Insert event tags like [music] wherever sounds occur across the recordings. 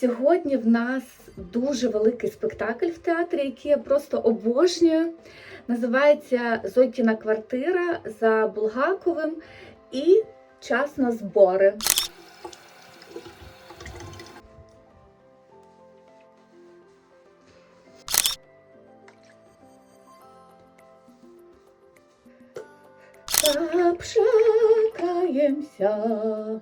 Сьогодні в нас дуже великий спектакль в театрі, який я просто обожнюю. Називається Зойкіна квартира за Булгаковим і час на збори. Обшукаємося.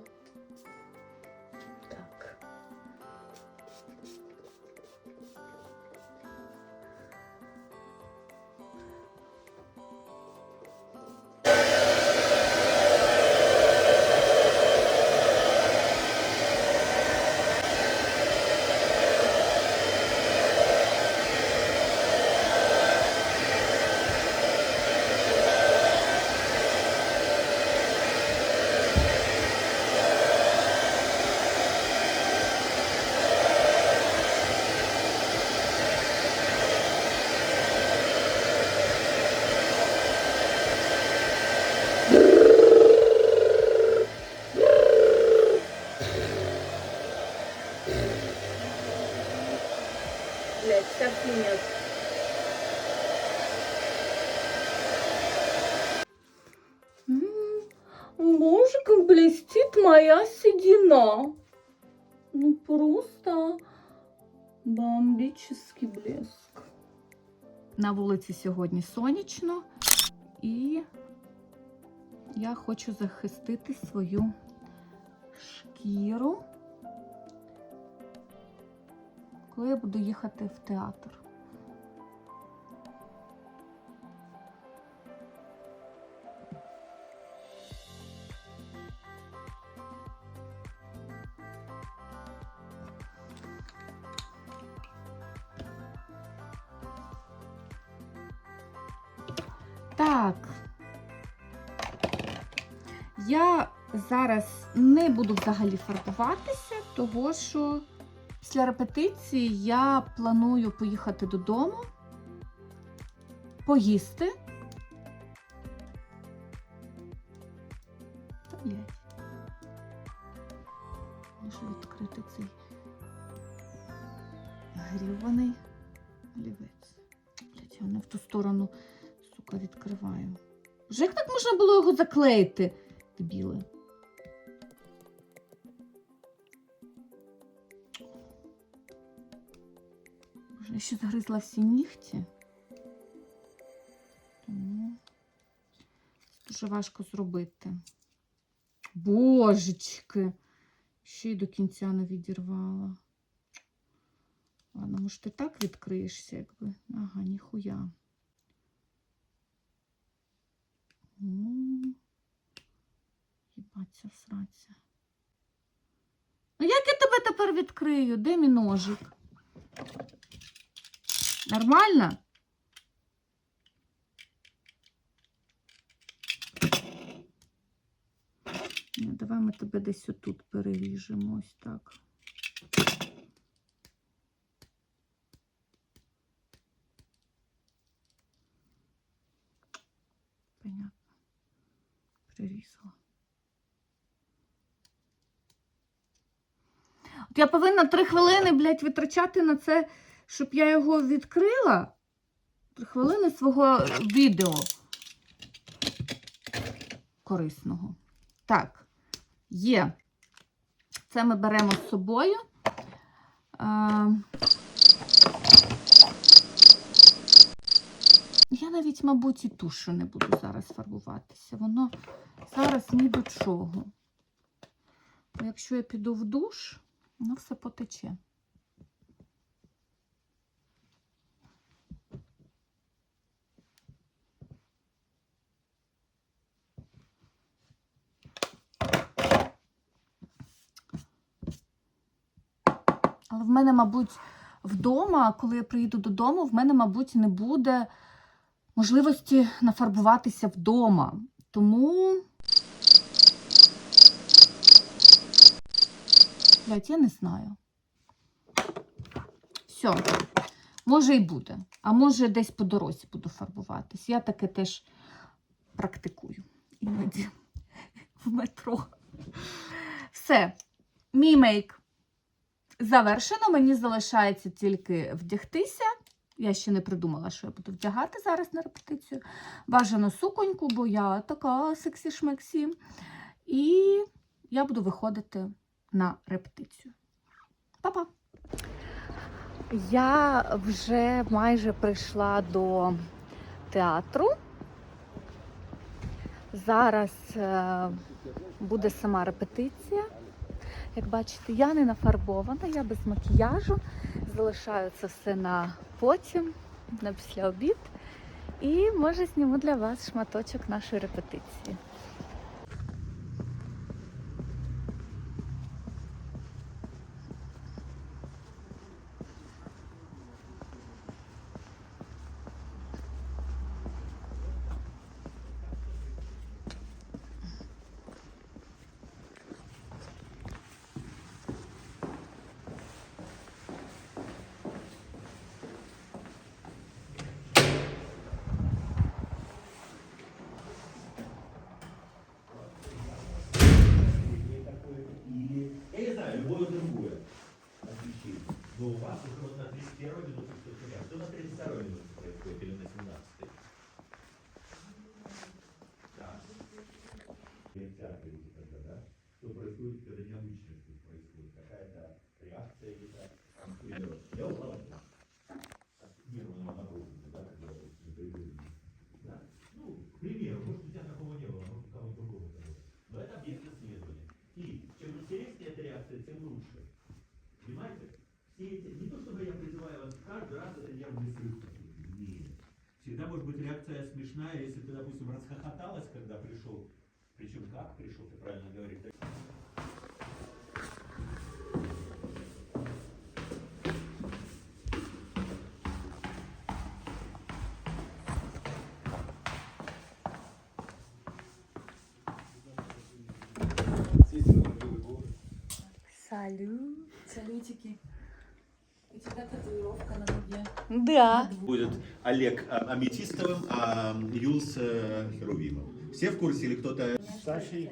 Блять, вся фигня. Боже, как блестит моя седина. Ну просто бомбический блеск. На вулиці сьогодні сонячно, і я хочу захистити свою шкіру, коли я буду їхати в театр. Так. Я зараз не буду взагалі фарбуватися, того що після репетиції я планую поїхати додому, поїсти. Можу відкрити цей гріваний олівець. Блядь, я не в ту сторону сука, відкриваю. Вже як так можна було його заклеїти, дебіли? Я ще загризла всі нігті. Тому дуже важко зробити. Божечки! Ще й до кінця не відірвала. Ладно, може, ти так відкриєшся, якби. Ага, ніхуя. Їбаться, сраться. Ну як я тебе тепер відкрию? Де мій ножик? Нормально? Ні, давай ми тебе десь отут переріжемо, ось так. Понятно. Прирізала. От я повинна три хвилини, блядь, витрачати на це, щоб я його відкрила. Хвилини свого відео корисного. Так, є. Це ми беремо з собою. Я навіть, мабуть, і тушу не буду зараз фарбуватися. Воно зараз ні до чого. Якщо я піду в душ, воно все потече. Але в мене, мабуть, вдома, коли я приїду додому, в мене, мабуть, не буде можливості нафарбуватися вдома. Тому. Блять, я не знаю. Все, може і буде. А може десь по дорозі буду фарбуватись. Я таке теж практикую іноді в метро. Все, мій мейк завершено. Мені залишається тільки вдягтися. Я ще не придумала, що я буду вдягати зараз на репетицію. Бажано суконьку, бо я така сексі-шмексі. І я буду виходити на репетицію. Па-па! Я вже майже прийшла до театру. Зараз е, буде сама репетиція. Як бачите, я не нафарбована, я без макіяжу. Залишаю це все на потім, на після обід. І може зніму для вас шматочок нашої репетиції. Реакция, тем лучше. Понимаете? Все эти, не то чтобы я призываю вас каждый раз это нервный срыв. Нет. Всегда может быть реакция смешная, если ты, допустим, расхохоталась, когда пришел. Причем как пришел, ты правильно говоришь. Салют. Салютики. У тебя татуировка на ноге. Да. Будет Олег а, Аметистовым, а Юлс э, Херувимом. Все в курсе или кто-то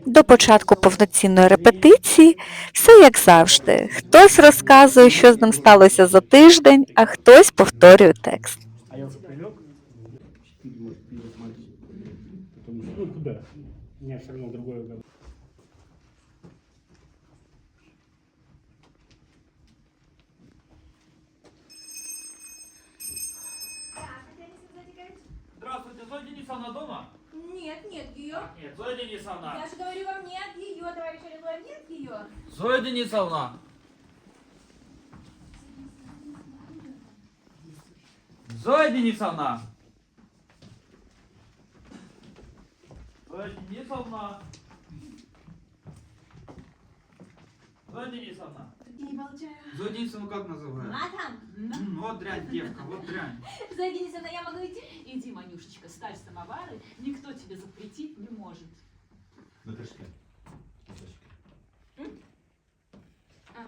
До початку повноцінної репетиції все як завжди. Хтось розказує, що з ним сталося за тиждень, а хтось повторює текст. А я уже прилег. Ну, куда? У все равно другое Денисовна дома? Нет, нет ее. Нет, Зоя Денисовна. Я же говорю вам, нет ее, товарищ Олег, нет ее. Зоя Денисовна. Зоя Денисовна. Зоя Денисовна. Зоя Денисовна. Не молчаю. Зоя Денисовна как называют? Натан. М, Вот дрянь, девка, вот дрянь. Зоя Денисовна, я могу идти? Иди, Манюшечка, ставь самовары, никто тебе запретить не может. Наташка. А.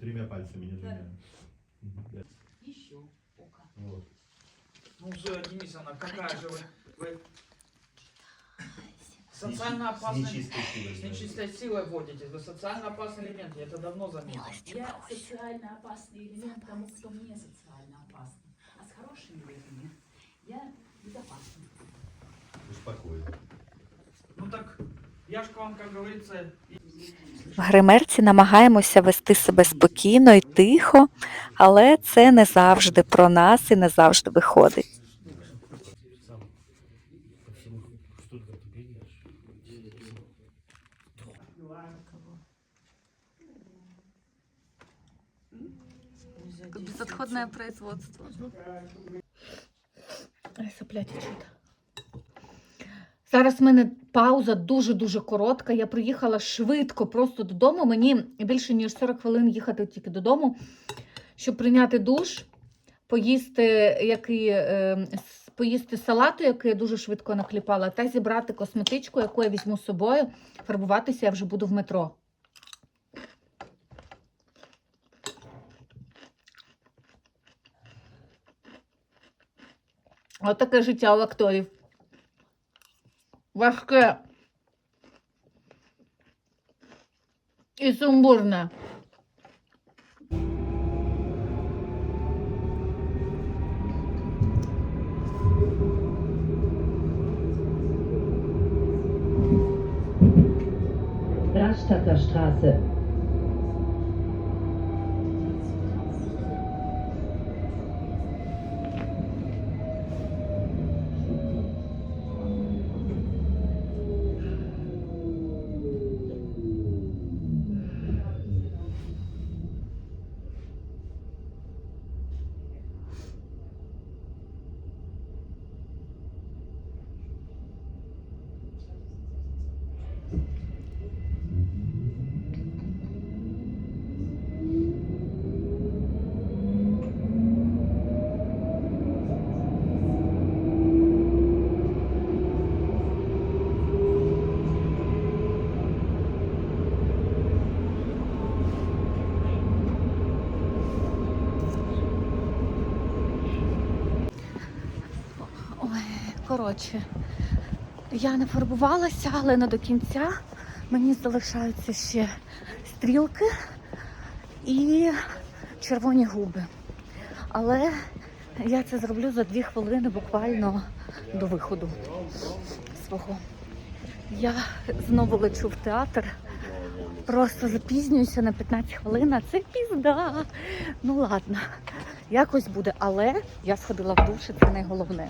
Тремя пальцами, не двумя. Мгм. Еще око. Вот. Ну, Зоя Денисовна, какая же вы, вы социально опасный... С нечистой силой. С нечистой силой водитесь. Вы социально опасный элемент, я это давно заметил. Я социально опасный элемент тому, кто мне социально опасный. А с хорошими людьми я безопасна. Успокой. Ну так, я ж к вам, как говорится, В гримерці намагаємося вести себе спокійно і тихо, але це не завжди про нас і не завжди виходить. Безотходное производство. Ай, сопля течуть. Зараз в мене пауза дуже-дуже коротка. Я приїхала швидко просто додому. Мені більше ніж 40 хвилин їхати тільки додому, щоб прийняти душ, поїсти, який, е, поїсти салату, який я дуже швидко накліпала, та зібрати косметичку, яку я візьму з собою. Фарбуватися я вже буду в метро. Отаке життя у акторів. Важке. І сумбурне. Rastatter Straße. Коротше, я не фарбувалася, але не до кінця мені залишаються ще стрілки і червоні губи. Але я це зроблю за дві хвилини буквально до виходу свого. Я знову лечу в театр. Просто запізнююся на 15 хвилин, а це пізда. Ну ладно, якось буде. Але я сходила в душ, і це найголовне.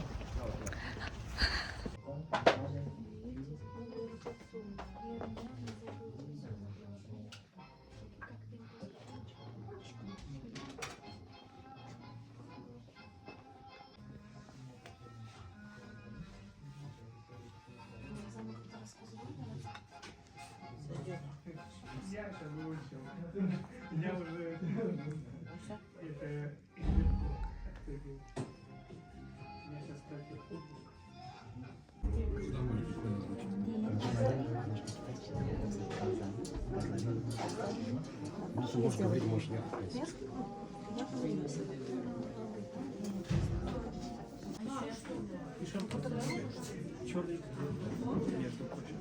раньше выучил. [laughs] Я уже... Это... Ну, я сейчас копил отбук. Сумушка, говорит, может, нет. И шампунь. Черный. Нет, что хочешь.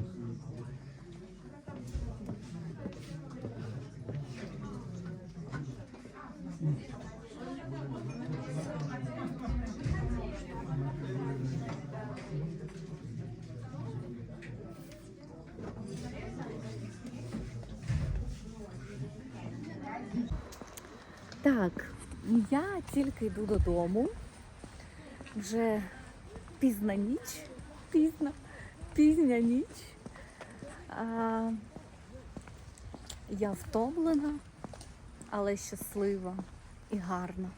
Так, я тільки йду додому. Вже пізна ніч, пізна, пізня ніч. А, я втомлена, але щаслива і гарна.